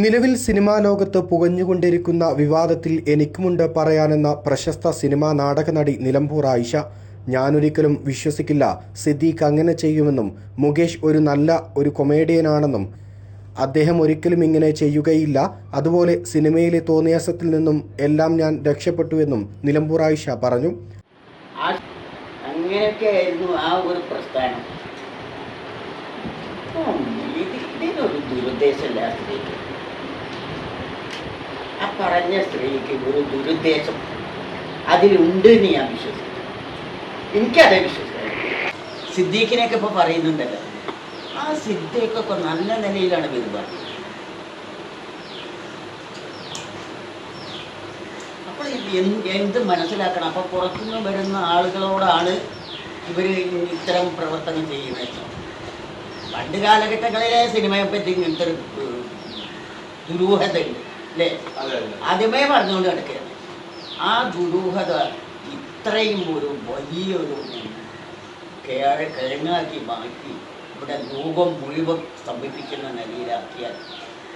നിലവിൽ സിനിമാ ലോകത്ത് പുകഞ്ഞുകൊണ്ടിരിക്കുന്ന വിവാദത്തിൽ എനിക്കുമുണ്ട് പറയാനെന്ന പ്രശസ്ത സിനിമാ നാടക നടി നിലമ്പൂർ ആയിഷ. ഞാനൊരിക്കലും വിശ്വസിക്കില്ല. സിദ്ദീഖ് അങ്ങനെ ചെയ്യുമെന്നും മുകേഷ് ഒരു നല്ല ഒരു കൊമേഡിയനാണെന്നും. അദ്ദേഹം ഒരിക്കലും ഇങ്ങനെ ചെയ്യുകയില്ല. അതുപോലെ സിനിമയിലെ തോന്നിയാസത്തിൽ നിന്നും എല്ലാം ഞാൻ രക്ഷപ്പെട്ടു എന്നും നിലമ്പൂർ ആയിഷ പറഞ്ഞു. അങ്ങനെയൊക്കെ ആയിരുന്നു ആ ഒരു പ്രസ്ഥാനം. പറഞ്ഞ സ്ത്രീക്ക് ഒരു ദുരുദ്ദേശം അതിലുണ്ട് എന്ന് ഞാൻ വിശ്വസിക്കുന്നു. എനിക്കതേ വിശ്വസിക്കാം സിദ്ദീഖിനെയൊക്കെ ഇപ്പോൾ പറയുന്നുണ്ടല്ലോ. ആ സിദ്ദീഖൊക്കെ നല്ല നിലയിലാണ് പെരുമാറുന്നത്. അപ്പോൾ എന്ത് മനസ്സിലാക്കണം? അപ്പോൾ പുറത്തുനിന്ന് വരുന്ന ആളുകളോടാണ് ഇവർ ഇത്തരം പ്രവർത്തനം ചെയ്യുന്നത്. പണ്ട് കാലഘട്ടങ്ങളിലെ സിനിമയെ പറ്റി ഇങ്ങനത്തെ ഒരു ഏഹ്, ദുരൂഹത ഉണ്ട് അല്ലേ ആദ്യമേ പറഞ്ഞുകൊണ്ട് കിടക്കുകയാണ് ആ ദുരൂഹത ഇത്രയും ഒരു വലിയൊരു കേഴ് കിഴങ്ങാക്കി മാറ്റി ഇവിടെ ലോകം മുഴുവൻ സ്തംഭിപ്പിക്കുന്ന നിലയിലാക്കിയാൽ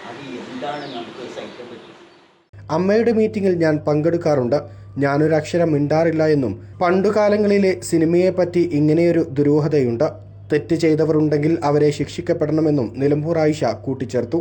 അത് എന്താണ് നമുക്ക് സഹിക്കാൻ പറ്റും? അമ്മയുടെ മീറ്റിംഗിൽ ഞാൻ പങ്കെടുക്കാറുണ്ട്. ഞാനൊരക്ഷരം മിണ്ടാറില്ല എന്നും പണ്ടുകാലങ്ങളിലെ സിനിമയെപ്പറ്റി ഇങ്ങനെയൊരു ദുരൂഹതയുണ്ട്. തെറ്റ് ചെയ്തവരുണ്ടെങ്കിൽ അവരെ ശിക്ഷിക്കപ്പെടണമെന്നും നിലമ്പൂർ ആയിഷ കൂട്ടിച്ചേർത്തു.